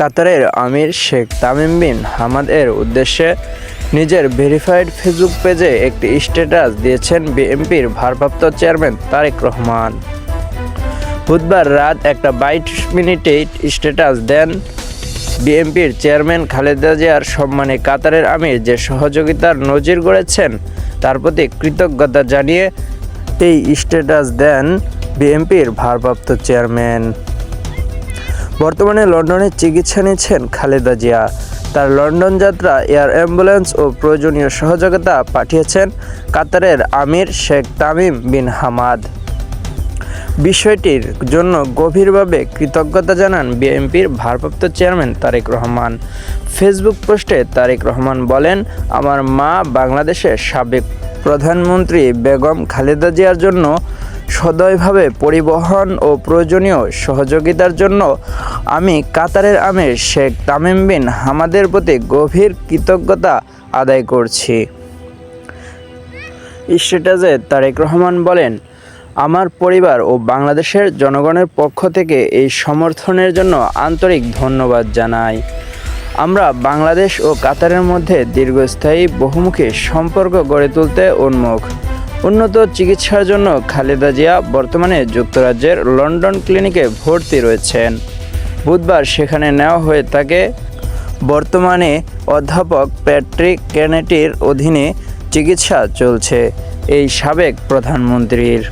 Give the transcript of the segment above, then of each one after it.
কাতারের আমির Sheikh Tamim বিন হামাদের উদ্দেশ্যে নিজের ভেরিফাইড ফেসবুক পেজে একটি স্ট্যাটাস দিয়েছেন বিএনপির ভারপ্রাপ্ত চেয়ারম্যান তারেক রহমান। বুধবার রাত একটা বাইশ মিনিটে স্ট্যাটাস দেন বিএনপির চেয়ারম্যান খালেদা জিয়ার সম্মানে কাতারের আমির যে সহযোগিতার নজির গড়েছেন, তার প্রতি কৃতজ্ঞতা জানিয়ে এই স্ট্যাটাস দেন বিএনপির ভারপ্রাপ্ত চেয়ারম্যান। বর্তমানে লন্ডনে চিকিৎসা নিচ্ছেন খালেদা জিয়া। তার লন্ডন যাত্রা, এয়ার অ্যাম্বুলেন্স ও প্রয়োজনীয় সহযোগিতা পাঠিয়েছেন কাতারের আমির শেখ তামিম বিন হামাদ। বিষয়টির জন্য গভীরভাবে কৃতজ্ঞতা জানান বিএনপির ভারপ্রাপ্ত চেয়ারম্যান তারেক রহমান। ফেসবুক পোস্টে তারেক রহমান বলেন, আমার মা বাংলাদেশের সাবেক প্রধানমন্ত্রী বেগম খালেদা জিয়ার জন্য সদয়ভাবে পরিবহন ও প্রয়োজনীয় সহযোগিতার জন্য আমি কাতারের আমির শেখ তামিম বিন হামাদের প্রতি গভীর কৃতজ্ঞতা আদায় করছি। স্ট্যাটাসে তারেক রহমান বলেন, আমার পরিবার ও বাংলাদেশের জনগণের পক্ষ থেকে এই সমর্থনের জন্য আন্তরিক ধন্যবাদ জানাই। আমরা বাংলাদেশ ও কাতারের মধ্যে দীর্ঘস্থায়ী বহুমুখী সম্পর্ক গড়ে তুলতে উন্মুখ। উন্নত চিকিৎসার জন্য খালেদা জিয়া বর্তমানে যুক্তরাজ্যের লন্ডন ক্লিনিকে ভর্তি রয়েছেন। বুধবার সেখানে নেওয়া হয়ে তাকে বর্তমানে অধ্যাপক প্যাট্রিক কেনেটির অধীনে চিকিৎসা চলছে এই সাবেক প্রধানমন্ত্রীর।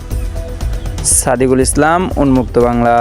সাদিকুল ইসলাম, উন্মুক্ত বাংলা।